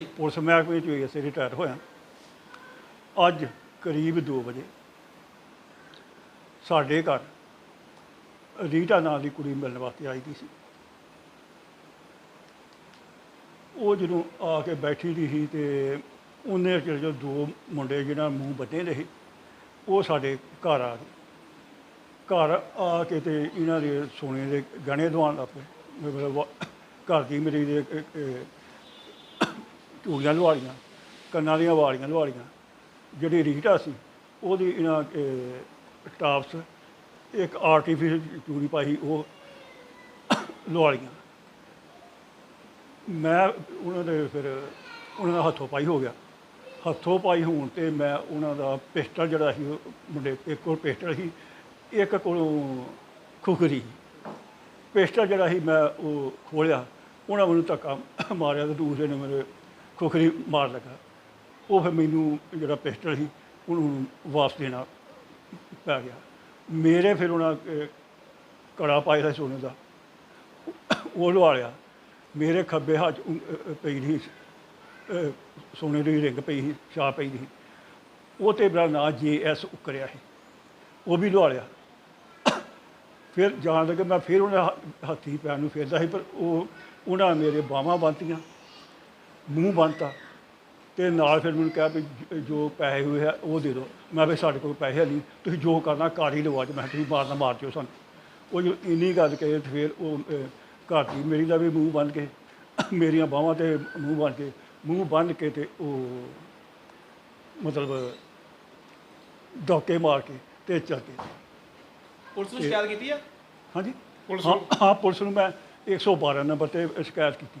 Police ਮਹਿਕਮੇ 'ਚ ਚੋਂ ਇਸੇ ਰਿਟਾਇਰ ਹੋਇਆ ਅੱਜ ਕਰੀਬ 2 ਵਜੇ ਸਾਡੇ ਘਰ ਰੀਟਾ ਨਾਂ ਦੀ ਕੁੜੀ ਮਿਲਣ ਵਾਸਤੇ ਆਈ ਦੀ ਸੀ। ਉਹ ਜਦੋਂ ਆ ਕੇ ਬੈਠੀ ਦੀ ਸੀ ਤੇ ਉਹਨੇ ਜਿਹੜੇ ਜੋ ਦੋ ਮੁੰਡੇ ਜਿਹਨਾਂ ਮੂੰਹ ਬੱਧੇ ਦੇ ਸੀ ਉਹ ਸਾਡੇ ਘਰ ਆ ਗਏ। ਘਰ ਆ ਕੇ ਤੇ ਇਹਨਾਂ ਦੇ ਸੋਨੇ ਦੇ ਗਹਿਣੇ ਦਵਾਉਣ ਲੱਗ ਪਏ। ਮਤਲਬ ਘਰ ਦੀ ਮੇਰੀ ਦੇ ਚੂੜੀਆਂ ਲਵਾ ਲਈਆਂ ਕੰਨਾਂ ਦੀਆਂ ਵਾਲੀਆਂ ਲਵਾ ਲਈਆਂ ਜਿਹੜੀ ਰੀਟਾ ਸੀ, ਉਹਦੀ ਇਹਨਾਂ ਟਾਪਸ ਇੱਕ ਆਰਟੀਫੀਸ਼ਲ ਚੂੜੀ ਪਾਈ ਉਹ ਲਵਾ ਲਈਆਂ ਮੈਂ ਉਹਨਾਂ ਦੇ ਫਿਰ, ਉਹਨਾਂ ਦਾ ਹੱਥੋਂ ਪਾਈ ਹੋ ਗਿਆ। ਹੱਥੋਂ ਪਾਈ ਹੋਣ ਤੇ ਮੈਂ ਉਹਨਾਂ ਦਾ ਪਿਸਟਲ ਜਿਹੜਾ ਸੀ, ਉਹ ਮੁੰਡੇ ਇੱਕ ਕੋਲ ਪਿਸਟਲ ਸੀ, ਇੱਕ ਕੋਲੋਂ ਖੁਖਰੀ ਪਿਸਟਲ ਜਿਹੜਾ ਸੀ, ਮੈਂ ਉਹ ਖੋਲਿਆ ਉਹਨਾਂ ਮੈਨੂੰ ਧੱਕਾ ਮਾਰਿਆ ਤੇ ਦੂਸਰੇ ਨੇ ਮੇਰੇ ਖੁਖਰੀ ਮਾਰ ਲਗਾ। ਉਹ ਫਿਰ ਮੈਨੂੰ ਜਿਹੜਾ ਪਿਸਟਲ ਸੀ, ਉਹਨੂੰ ਵਾਪਸ ਦੇਣਾ ਪੈ ਗਿਆ। ਮੇਰੇ ਫਿਰ ਉਹਨਾਂ ਕੜਾ ਪਾਇਆ ਸੀ ਸੋਨੇ ਦਾ। ਉਹ ਲਵਾ ਲਿਆ। ਮੇਰੇ ਖੱਬੇ ਹੱਥ ਪਈ ਦੀ ਸੋਨੇ ਦੀ ਰਿੰਗ ਪਈ ਸੀ, ਛਾਪ ਪਈ ਸੀ। ਉਹ ਤੇ ਮੇਰਾ ਨਾਂ ਜੇ ਐਸ ਉਕਰਿਆ ਸੀ। ਉਹ ਵੀ ਲਵਾ ਲਿਆ। ਫਿਰ ਜਾਣ ਲੱਗੇ, ਮੈਂ ਫਿਰ ਉਹਨਾਂ ਹ- ਹੱਥੀ ਪੈਰ ਨੂੰ ਫੇਰਦਾ ਸੀ, ਪਰ ਉਹ, ਉਹਨਾਂ ਮੇਰੇ ਬਾਹਾਂ ਬੰਨ੍ਹਤੀਆਂ ਮੂੰਹ ਬੰਨਤਾ ਤੇ ਨਾਲ ਫਿਰ ਮੈਨੂੰ ਕਿਹਾ ਵੀ ਜ- ਜੋ ਪੈਸੇ ਹੋਏ ਆ ਉਹ ਦੇ ਦਿਓ। ਮੈਂ ਵੀ ਸਾਡੇ ਕੋਲ ਪੈਸੇ ਨਹੀਂ ਤੁਸੀਂ ਜੋ ਕਰਨਾ ਘਰ ਹੀ ਲਵਾ ਅੱਜ ਮੈਂ ਕਿਹਾ ਤੁਸੀਂ ਮਾਰਨਾ ਮਾਰ ਦਿਓ ਸਾਨੂੰ। ਉਹ ਜੋ ਇੰਨੀ ਗੱਲ ਕਹੇ ਤੇ ਫਿਰ ਉਹ ਅਹ, ਘਰ ਦੀ ਮੇਰੀ ਦਾ ਵੀ ਮੂੰਹ ਬੰਨ ਕੇ ਮੇਰੀਆਂ ਬਾਹਾਂ ਤੇ ਮੂੰਹ ਬੰਨ ਕੇ ਮੂੰਹ ਬੰਨ ਕੇ ਤੇ ਉਹ ਮਤਲਬ ਡੋਕੇ ਮਾਰ ਕੇ ਤੇ ਚੱਲ ਕੇ ਪੁਲਿਸ ਨੂੰ ਸ਼ਿਕਾਇਤ ਕੀਤੀ ਆ? ਹਾਂਜੀ। ਪੁਲਿਸ ਹਾਂ ਹਾਂ ਪੁਲਿਸ ਨੂੰ ਮੈਂ 112 ਨੰਬਰ ਤੇ ਸ਼ਿਕਾਇਤ ਕੀਤੀ।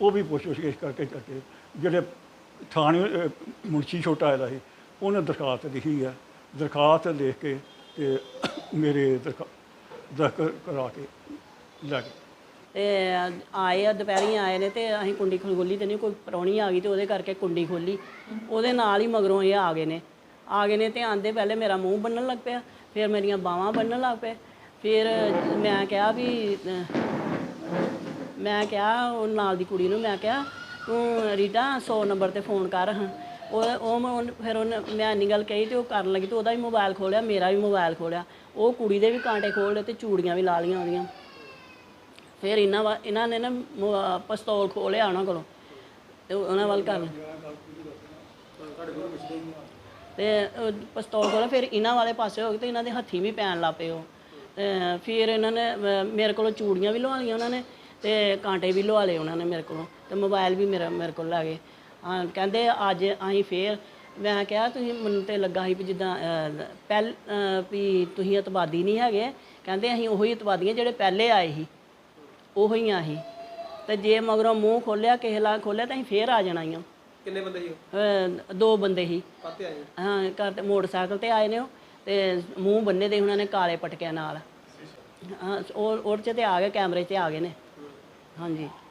ਉਹ ਵੀ ਪੁੱਛ ਪੁੱਛ ਕਰਕੇ ਕਰਕੇ ਜਿਹੜੇ ਥਾਣੇ ਮੁਨਸ਼ੀ ਛੋਟਾ ਆਇਆ ਸੀ, ਉਹਨੇ ਦਰਖਾਸਤ ਲਿਖੀ ਹੈ ਦਰਖਾਸਤ ਲਿਖ ਕੇ ਤੇ ਮੇਰੇ ਦਰਖਾ, ਦਰਖ ਕਰਾ ਕੇ ਲੈ ਗਏ। ਤੇ ਆਏ ਆ, ਦੁਪਹਿਰੀ ਆਏ ਨੇ ਤੇ ਅਸੀਂ ਕੁੰਡੀ ਖੋਲੀ ਤੇ ਨਹੀਂ, ਕੋਈ ਪ੍ਰਾਹੁਣੀ ਆ ਗਈ ਤੇ ਉਹਦੇ ਕਰਕੇ ਕੁੰਡੀ ਖੋਲੀ ਉਹਦੇ ਨਾਲ ਹੀ ਮਗਰੋਂ ਇਹ ਆ ਗਏ ਨੇ। ਆ ਗਏ ਨੇ ਤੇ ਆਂਦੇ ਪਹਿਲੇ ਮੇਰਾ ਮੂੰਹ ਬੰਨਣ ਲੱਗ ਪਿਆ, ਫਿਰ ਮੇਰੀਆਂ ਬਾਹਾਂ ਬੰਨਣ ਲੱਗ ਪਏ। ਫਿਰ ਮੈਂ ਕਿਹਾ ਵੀ ਮੈਂ ਕਿਹਾ ਉਹ ਨਾਲ ਦੀ ਕੁੜੀ ਨੂੰ ਮੈਂ ਕਿਹਾ ਤੂੰ ਰੀਟਾ 100 ਨੰਬਰ ਤੇ ਫੋਨ ਕਰ ਹਾਂ। ਉਹ ਉਹ ਮੈਂ ਉਹਨ- ਫਿਰ ਉਹਨੇ ਮੈਂ ਇੰਨੀ ਗੱਲ ਕਹੀ ਤੇ ਉਹ ਕਰਨ ਲੱਗੀ ਤੇ ਉਹਦਾ ਵੀ ਮੋਬਾਈਲ ਖੋਲਿਆ ਮੇਰਾ ਵੀ ਮੋਬਾਈਲ ਖੋਲਿਆ। ਉਹ ਕੁੜੀ ਦੇ ਵੀ ਕਾਂਟੇ ਖੋਲ ਲਏ ਤੇ ਚੂੜੀਆਂ ਵੀ ਲਾ ਲਈਆਂ ਉਹਦੀਆਂ। ਫਿਰ ਇਹਨਾਂ ਵਾ ਇਹਨਾਂ ਨੇ ਨਾ ਮੋ- ਪਿਸਤੌਲ ਖੋਲਿਆ ਉਹਨਾਂ ਕੋਲੋਂ ਤੇ ਉਹਨਾਂ ਵੱਲ ਕਰ ਤੇ ਉਹ ਪਿਸਤੌਲ ਖੋਲਿਆ ਫਿਰ ਇਹਨਾਂ ਵਾਲੇ ਪਾਸੇ ਹੋ ਗਏ ਤੇ ਇਹਨਾਂ ਦੇ ਹੱਥੀ ਵੀ ਪੈਣ ਲੱਗ ਪਏ ਉਹ। ਤੇ ਫਿਰ ਇਹਨਾਂ ਨੇ ਅਹ, ਮੇਰੇ ਕੋਲੋਂ ਚੂੜੀਆਂ ਵੀ ਲਵਾ ਲਈਆਂ ਉਹਨਾਂ ਨੇ। ਤੇ ਕਾਂਟੇ ਵੀ ਲਵਾ ਲਏ ਉਹਨਾਂ ਨੇ ਮੇਰੇ ਕੋਲੋਂ ਤੇ ਮੋਬਾਈਲ ਵੀ ਮੇਰਾ ਮੇਰੇ ਕੋਲ ਲੈ ਗਏ। ਹਾਂ ਕਹਿੰਦੇ ਅੱਜ ਅਸੀਂ ਫੇਰ ਮੈਂ ਕਿਹਾ ਤੁਸੀਂ ਮੈਨੂੰ ਤੇ ਲੱਗਾ ਸੀ ਵੀ ਜਿੱਦਾਂ ਅਹ, ਪਹਿਲ ਅਹ, ਵੀ ਤੁਸੀਂ ਇਤਵਾਦੀ ਨਹੀਂ ਹੈਗੇ। ਕਹਿੰਦੇ ਅਸੀਂ ਉਹੀ ਇਤਵਾਦੀ ਹਾਂ ਜਿਹੜੇ ਪਹਿਲੇ ਆਏ ਸੀ ਉਹੋ ਆ ਅਸੀਂ। ਤੇ ਜੇ ਮਗਰੋਂ ਮੂੰਹ ਖੋਲਿਆ ਕਿਸੇ ਲਾ ਖੋਲਿਆ ਤਾਂ ਅਸੀਂ ਫੇਰ ਆ ਜਾਣਾ ਹੀ ਆ। ਕਿੰਨੇ ਬੰਦੇ ਸੀ? ਅਹ ਦੋ ਬੰਦੇ ਸੀ। ਆਏ ਹਾਂ ਘਰ ਤੇ ਮੋਟਰਸਾਈਕਲ ਤੇ ਆਏ ਨੇ ਉਹ ਤੇ ਮੂੰਹ ਬੰਨੇ ਦੇ ਉਹਨਾਂ ਨੇ ਕਾਲੇ ਪਟਕਿਆਂ ਨਾਲ। ਹਾਂ ਉਹ 'ਚ ਤੇ ਆ ਗਏ ਕੈਮਰੇ 'ਤੇ ਆ ਗਏ ਨੇ। ਹਾਂਜੀ